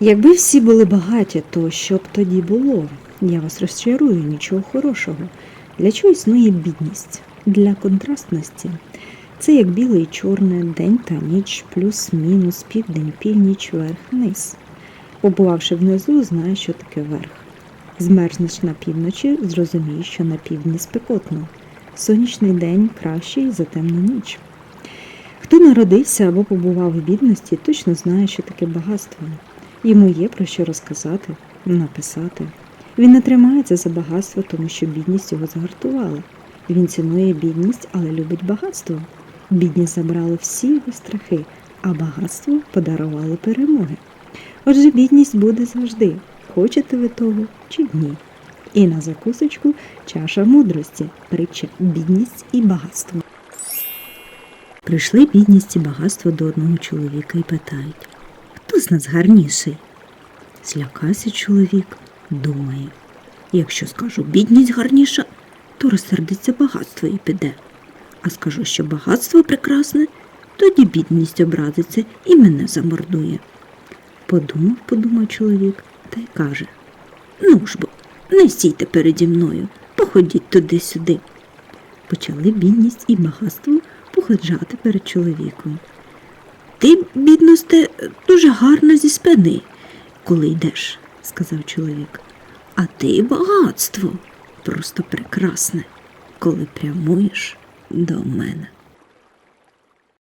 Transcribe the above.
Якби всі були багаті, то що б тоді було? Я вас розчарую, нічого хорошого. Для чого існує бідність? Для контрастності. Це як біле і чорне, день та ніч, плюс-мінус, південь, північ, верх, низ. Побувавши внизу, знаєш, що таке верх. Змерзнеш на півночі, зрозумієш, що на півдні спекотно. Сонячний день кращий за темну ніч. Хто народився або побував в бідності, точно знає, що таке багатство. Йому є про що розказати, написати. Він не тримається за багатство, тому що бідність його згартувала. Він цінує бідність, але любить багатство. Бідність забрала всі його страхи, а багатство подарувало перемоги. Отже, бідність буде завжди, хочете ви того чи ні. І на закусочку чаша мудрості, притча бідність і багатство. Прийшли бідність і багатство до одного чоловіка і питають, хто з нас гарніший? Злякався чоловік, думає, якщо скажу бідність гарніша, то розсердиться багатство і піде. А скажу, що багатство прекрасне, тоді бідність образиться і мене замордує. Подумав, подумав чоловік та й каже: Ну ж бо, не стійте переді мною, походіть туди-сюди. Почали бідність і багатство походжати перед чоловіком. Ти, бідносте, дуже гарна зі спини, коли йдеш, сказав чоловік. А ти багатство просто прекрасне, коли прямуєш до мене.